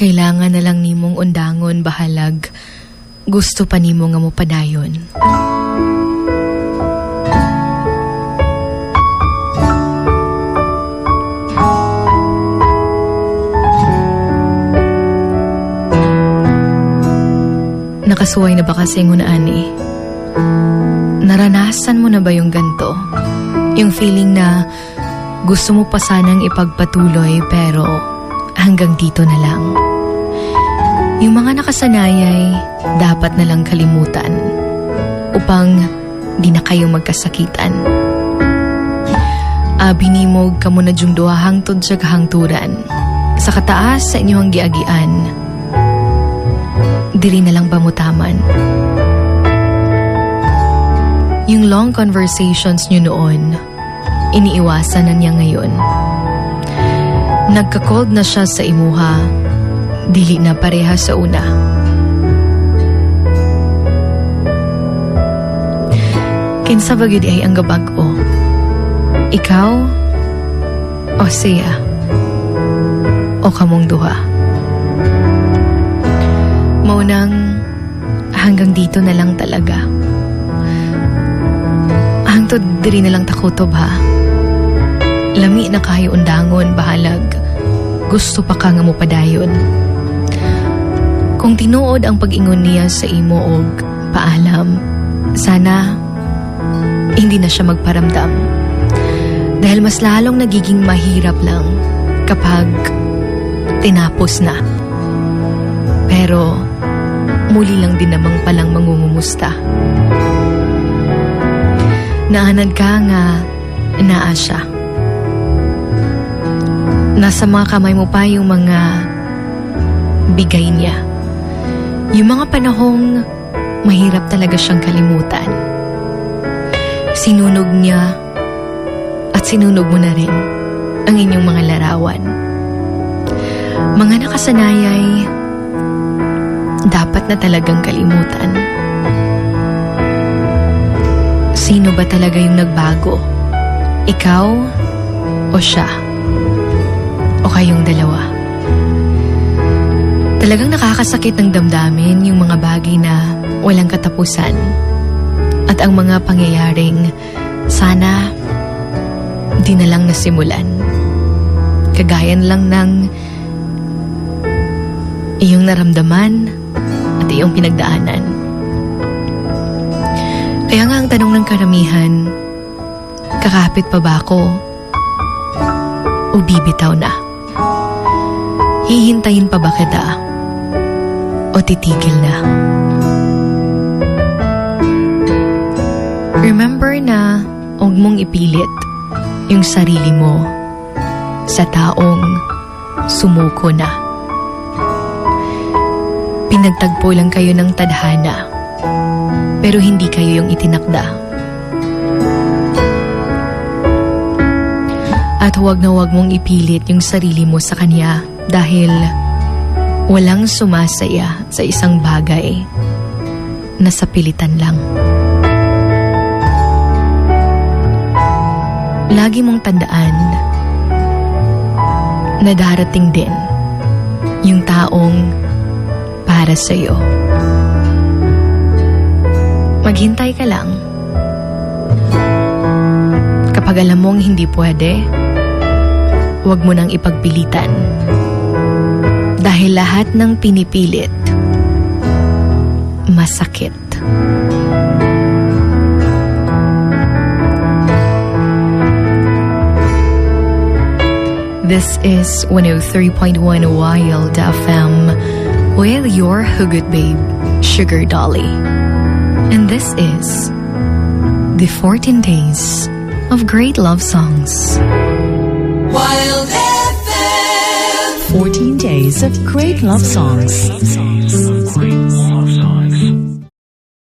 Kailangan na lang nimong undangon bahalag. Gusto pa nimo nga mo padayon. Nakasuway na ba kasi ngun ani? Naranasan mo na ba yung ganto? Yung feeling na gusto mo pa sanang ipagpatuloy pero hanggang dito na lang. Yung mga nakasanayay, dapat na lang kalimutan upang di na kayo magkasakitan. Abi nimog kamo na jung duha hangtod sa kahangturan. Sa kataas sa inyong giagian, diri na lang bamutaman. Yung long conversations nyo noon, iniiwasan na niya ngayon. Nagka-cold na siya sa imuha, dili na pareha sa una. Kinsa ba gyud ay ang gabag-o? Ikaw o siya? O kamong duha? Maunang hanggang dito na lang talaga. Hangtod diri na lang takutob ha. Lami na kayo undangon bahalag. Gusto pa ka nga mo padayon. Kung tinuod ang pag-ingon niya sa imo og paalam, sana hindi na siya magparamdam. Dahil mas lalong nagiging mahirap lang kapag tinapos na. Pero muli lang din namang palang mangungumusta. Naanad ka nga naa siya. Nasa mga kamay mo pa yung mga bigay niya. Yung mga panahong mahirap talaga siyang kalimutan. Sinunog niya at sinunog mo na rin ang inyong mga larawan. Mga nakasanayay, dapat na talagang kalimutan. Sino ba talaga yung nagbago? Ikaw o siya? Kayong dalawa? Talagang nakakasakit ng damdamin yung mga bagay na walang katapusan at ang mga pangyayaring sana di na lang nasimulan. Kagayan lang ng iyong naramdaman at iyong pinagdaanan. Kaya nga ang tanong ng karamihan, kakapit pa ba ako o bibitaw na? Hihintayin pa ba kita o titigil na? Remember na huwag mong ipilit yung sarili mo sa taong sumuko na. Pinagtagpo lang kayo ng tadhana pero hindi kayo yung itinakda. At huwag na huwag mong ipilit yung sarili mo sa kanya dahil walang sumasaya sa isang bagay na sa pilitan lang. Lagi mong tandaan na darating din yung taong para sa'yo. Maghintay ka lang. Kapag alam mong hindi pwede, huwag mo nang ipagpilitan. Dahil lahat ng pinipilit, masakit. This is 103.1 Wild FM with your Hugot Babe, Sugar Dolly. And this is the 14 Days of Great Love Songs. Of great love songs.